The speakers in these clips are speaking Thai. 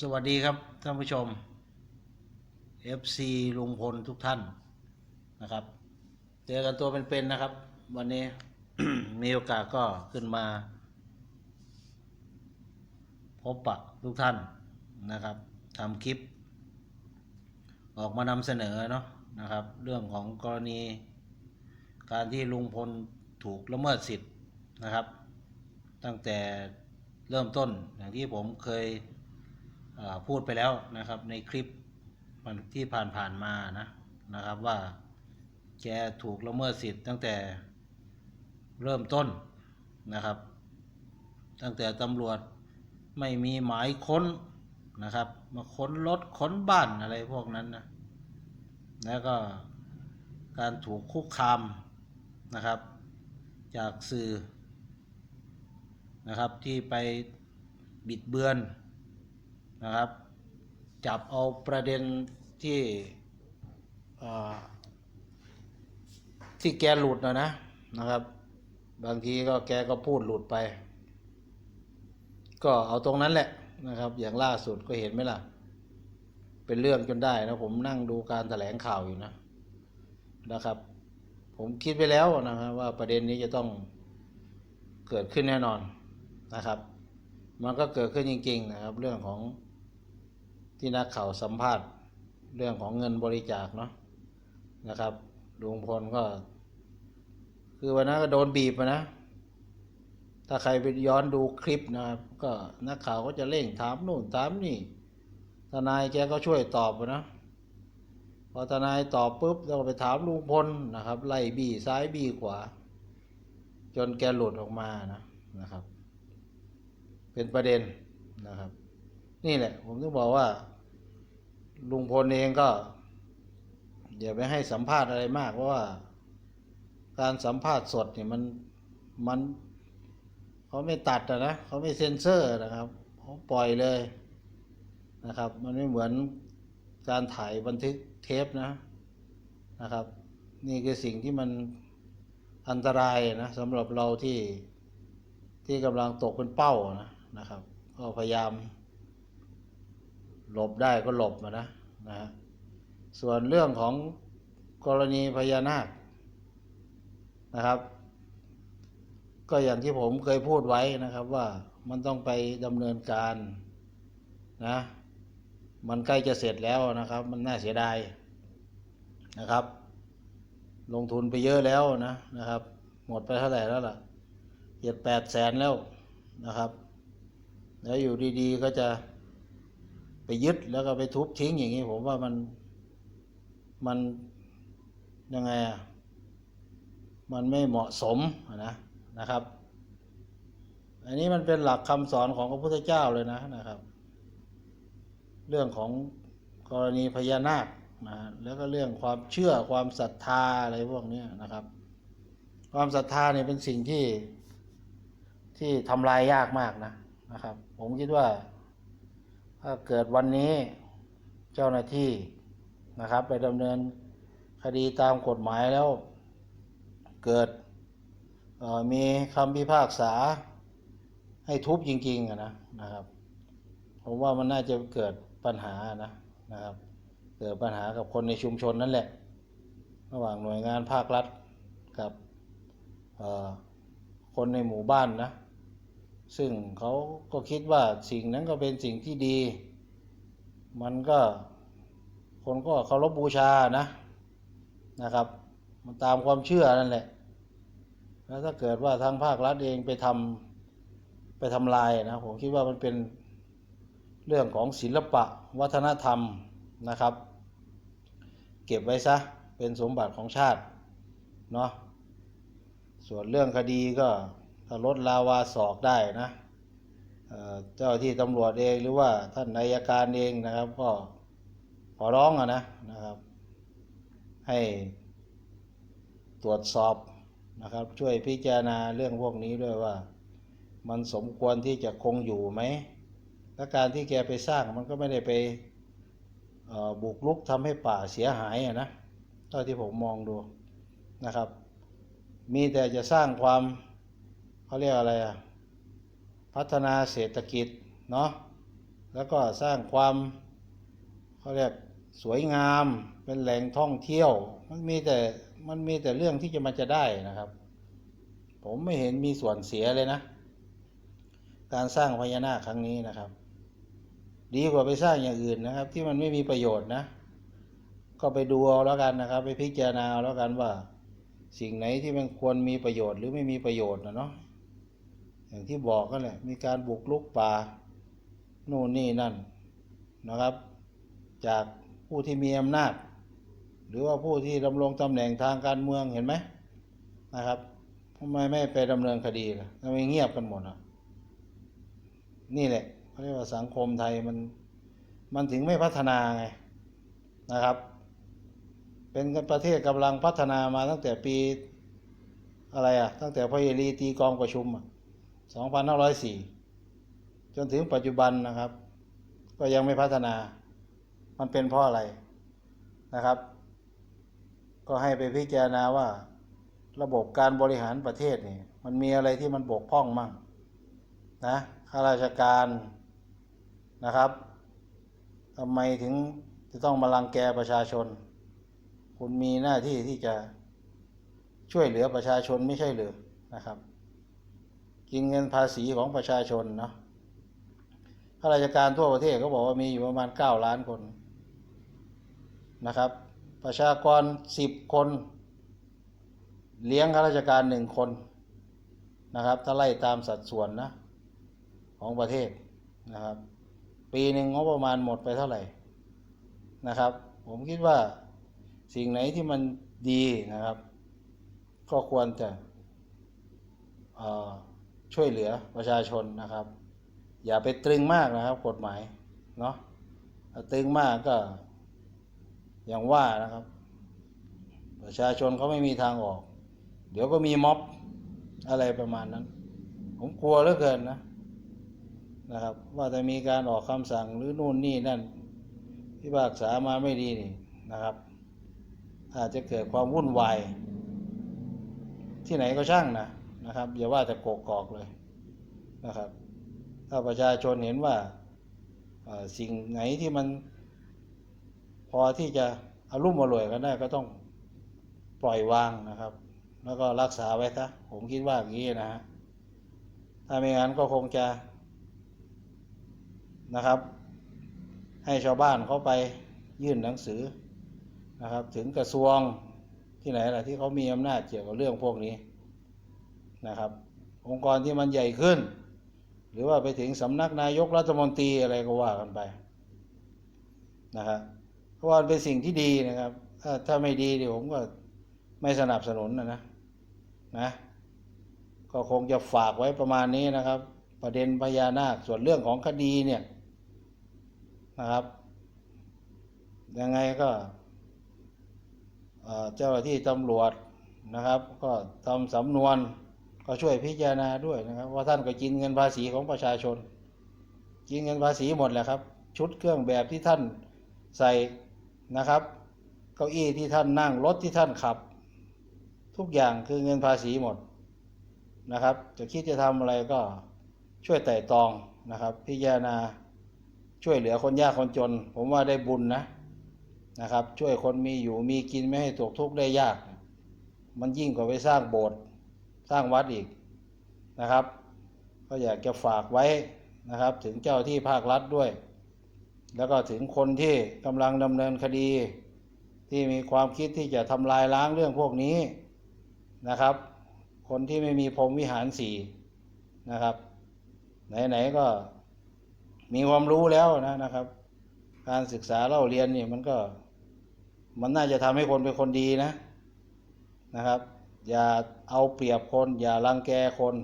สวัสดีครับท่านผู้ชม FC ลุงพลทุกท่านนะครับ เจอกันตัวเป็นๆนะครับ วันนี้มีโอกาสก็ขึ้นมา พบปะทุกท่านนะครับทำคลิป ออกมานำเสนอเนาะนะครับ เรื่องของกรณี การที่ลุงพลถูกละเมิดสิทธิ์นะครับ ตั้งแต่ เริ่มต้นอย่างที่ผมเคยพูดไปแล้วนะครับในคลิปมันที่ผ่านๆมานะนะครับว่าแกถูกละเมิดสิทธิ์ตั้งแต่เริ่มต้นนะครับ ตั้งแต่ตำรวจไม่มีหมายค้นนะครับ มาค้นรถค้นบ้านอะไรพวกนั้นนะแล้วก็การถูกคุกคามนะครับ จากสื่อ นะครับที่ไปบิดเบือนนะครับ จับเอาประเด็นที่ที่แกหลุดนะนะนะครับ บางทีก็แกก็พูดหลุดไป ก็เอาตรงนั้นแหละนะครับ อย่างล่าสุดก็เห็นไหมล่ะ เป็นเรื่องจนได้นะผมนั่งดูการแถลงข่าวอยู่นะนะครับ ผมคิดไปแล้วนะครับว่าประเด็นนี้จะต้องเกิดขึ้นแน่นอน นะครับ มันก็เกิดขึ้นจริง ๆ นะครับ เรื่องของที่นักข่าวสัมภาษณ์เรื่องของเงินบริจาคเนาะนะครับลุงพลก็ คือวันนั้นก็โดนบีบนะ ถ้าใครไปย้อนดูคลิปนะครับ ก็นักข่าวก็จะเร่งถามนู่นถามนี่ทนายแกก็ช่วยตอบนะพอทนายตอบปุ๊บเราก็ไปถามลุงพลนะครับ ไล่บี้ซ้ายบี้ขวา จนแกหลุดออกมานะนะครับ เป็นประเด็นนะครับ นี่แหละ ผมต้องบอกว่า ลุงพลเองก็อย่าไปให้สัมภาษณ์อะไรมากเพราะว่า การสัมภาษณ์สดเนี่ยมันมันเขาไม่ตัดอะนะเขาไม่เซ็นเซอร์นะครับเขาปล่อยเลยนะครับ มันไม่เหมือนการถ่ายบันทึกเทปนะนะครับ นี่คือสิ่งที่มันอันตรายนะสำหรับเราที่ที่กำลังตกเป็นเป้านะ นะครับ ก็พยายาม หลบได้ก็หลบมานะนะฮะส่วนเรื่องของกรณีพญานาคนะครับ ก็อย่างที่ผมเคยพูดไว้นะครับว่ามันต้องไปดำเนินการนะมันใกล้จะเสร็จแล้วนะครับ มันน่าเสียดายนะครับ ลงทุนไปเยอะแล้วนะนะครับ หมดไปเท่าไหร่แล้วล่ะเจ็ดแปดแสนแล้วนะครับ แล้วอยู่ดีๆก็จะไปยึดแล้วก็ไปทุบทิ้งอย่างนี้ผมว่ามันมันยังไงอะมันไม่เหมาะสมนะนะครับ อันนี้มันเป็นหลักคำสอนของพระพุทธเจ้าเลยนะนะครับ เรื่องของกรณีพญานาคนะแล้วก็เรื่องความเชื่อความศรัทธาอะไรพวกนี้นะครับ ความศรัทธาเนี่ยเป็นสิ่งที่ที่ทำลายยากมากนะ นะครับ ผมคิดว่า ถ้าเกิดวันนี้เจ้าหน้าที่นะครับ ไปดำเนินคดีตามกฎหมายแล้ว เกิดมีคำพิพากษาให้ทุบจริงๆนะนะครับ ผมว่ามันน่าจะเกิดปัญหานะนะครับ เกิดปัญหากับคนในชุมชนนั่นแหละ ระหว่างหน่วยงานภาครัฐกับคนในหมู่บ้านนะ ซึ่งเขาก็คิดว่าสิ่งนั้นก็เป็นสิ่งที่ดี มันก็คนก็เคารพบูชานะนะครับ มันตามความเชื่อนั่นแหละ แล้วถ้าเกิดว่าทางภาครัฐเองไปทำไปทำลายนะผมคิดว่ามันเป็นเรื่องของศิลปะวัฒนธรรมนะครับ เก็บไว้ซะเป็นสมบัติของชาติเนาะส่วนเรื่องคดีก็ ถ้าลดลาวาศอกได้นะเจ้าที่ตำรวจเองหรือว่าท่านนายการเองนะครับ ก็ขอร้องอะนะนะครับ ให้ตรวจสอบนะครับ ช่วยพิจารณาเรื่องพวกนี้ด้วยว่า มันสมควรที่จะคงอยู่ไหมและการที่แกไปสร้างมันก็ไม่ได้ไปบุกรุกทำให้ป่าเสียหายอะนะเท่าที่ผมมองดูนะครับ มีแต่จะสร้างความ เขาเรียกอะไรอะพัฒนาเศรษฐกิจเนาะแล้วก็สร้างความเขาเรียกสวยงามเป็นแหล่งท่องเที่ยว มันมีแต่มันมีแต่เรื่องที่จะมันจะได้นะครับ ผมไม่เห็นมีส่วนเสียเลยนะ การสร้างพญานาคครั้งนี้นะครับ ดีกว่าไปสร้างอย่างอื่นนะครับ ที่มันไม่มีประโยชน์นะ ก็ไปดูเอาแล้วกันนะครับ ไปพิจารณาแล้วกันว่า สิ่งไหนที่มันควรมีประโยชน์หรือไม่มีประโยชน์นะเนาะ อย่างที่บอกกันแหละมีการบุกลุกป่าโน่นนี่นั่นนะครับ จากผู้ที่มีอำนาจ หรือว่าผู้ที่ดำรงตำแหน่งทางการเมืองเห็นไหมนะครับทำไมไม่ไปดำเนินคดีล่ะทำไมเงียบกันหมดอะนี่แหละเขาเรียกว่าสังคมไทยมันมันถึงไม่พัฒนาไงนะครับ เป็นประเทศกำลังพัฒนามาตั้งแต่ปีอะไรอะ ตั้งแต่พระเยรีตีกองประชุมอะ 2504 จนถึงปัจจุบันนะครับ ก็ยังไม่พัฒนา มันเป็นเพราะอะไรนะครับ ก็ให้ไปพิจารณาว่า ระบบการบริหารประเทศนี่มันมีอะไรที่มันบกพร่องมั่งนะข้าราชการนะครับทำไมถึงจะต้องมาลังแกประชาชน คุณมีหน้าที่ที่จะช่วยเหลือประชาชนไม่ใช่หรือนะครับ กินเงินภาษีของประชาชนเนาะข้าราชการทั่วประเทศเขาบอกว่ามีอยู่ประมาณเก้าล้านคนนะครับ ประชากรสิบคน เลี้ยงข้าราชการหนึ่งคนนะครับ ถ้าไล่ตามสัดส่วนนะของประเทศนะครับ ปีหนึ่งงบประมาณหมดไปเท่าไหร่นะครับ ผมคิดว่าสิ่งไหนที่มันดีนะครับ ก็ควรจะเอ่อ ช่วยเหลือประชาชนนะครับ อย่าไปตรึงมากนะครับ กฎหมายเนาะตรึงมากก็ อย่างว่านะครับ ประชาชนเขาไม่มีทางออก เดี๋ยวก็มีม็อบอะไรประมาณนั้น ผมกลัวเหลือเกินนะนะครับ ว่าจะมีการออกคำสั่งหรือนู่นนี่นั่นพิพากษามาไม่ดีนี่นะครับ อาจจะเกิดความวุ่นวายที่ไหนก็ช่างนะ นะครับอย่าว่าแต่โกกอกเลยนะครับ ถ้าประชาชนเห็นว่าสิ่งไหนที่มันพอที่จะอารุ่มอร่วยกันได้ก็ต้องปล่อยวางนะครับ แล้วก็รักษาไว้ซะผมคิดว่าอย่างนี้นะฮะถ้าไม่งั้นก็คงจะนะครับ ให้ชาวบ้านเขาไปยื่นหนังสือนะครับ ถึงกระทรวงที่ไหนล่ะที่เขามีอำนาจเกี่ยวกับเรื่องพวกนี้ นะครับ องค์กรที่มันใหญ่ขึ้น หรือว่าไปถึงสำนักนายกรัฐมนตรีอะไรก็ว่ากันไปนะครับเพราะว่ามันเป็นสิ่งที่ดีนะครับ ถ้าถ้าไม่ดีเดี๋ยวผมก็ไม่สนับสนุนนะนะนะก็คงจะฝากไว้ประมาณนี้นะครับ ประเด็นพญานาคส่วนเรื่องของคดีเนี่ยนะครับ ยังไงก็เจ้าหน้าที่ตำรวจนะครับ ก็ทำสำนวน ก็ช่วยพิจารณาด้วยนะครับว่าท่านก็กินเงินภาษีของประชาชน กินเงินภาษีหมดแหละครับ ชุดเครื่องแบบที่ท่านใส่นะครับ เก้าอี้ที่ท่านนั่งรถที่ท่านขับ ทุกอย่างคือเงินภาษีหมดนะครับ จะคิดจะทำอะไรก็ช่วยไต่ตองนะครับ พิจารณาช่วยเหลือคนยากคนจน ผมว่าได้บุญนะนะครับ ช่วยคนมีอยู่มีกินไม่ให้ตกทุกข์ได้ยาก มันยิ่งกว่าไปสร้างโบสถ์ สร้างวัดอีกนะครับ ก็อยากจะฝากไว้นะครับ ถึงเจ้าที่ภาครัฐด้วย แล้วก็ถึงคนที่กำลังดำเนินคดี ที่มีความคิดที่จะทำลายล้างเรื่องพวกนี้นะครับ คนที่ไม่มีพรมวิหารสี่นะครับ ไหนๆก็มีความรู้แล้วนะนะครับ การศึกษาเล่าเรียนนี่มันก็มันน่าจะทำให้คนเป็นคนดีนะนะครับ อย่าเอาเปรียบคน อย่ารังแกคน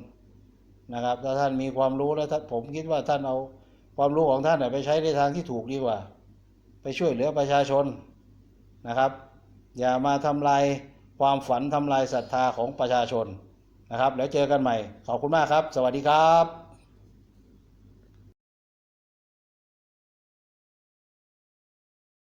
นะครับ ถ้าท่านมีความรู้แล้วท่านผมคิดว่าท่านเอาความรู้ของท่านไปใช้ในทางที่ถูกดีกว่า ไปช่วยเหลือประชาชนนะครับ อย่ามาทำลายความฝันทำลายศรัทธาของประชาชนนะครับ แล้วเจอกันใหม่ ขอบคุณมากครับ สวัสดีครับ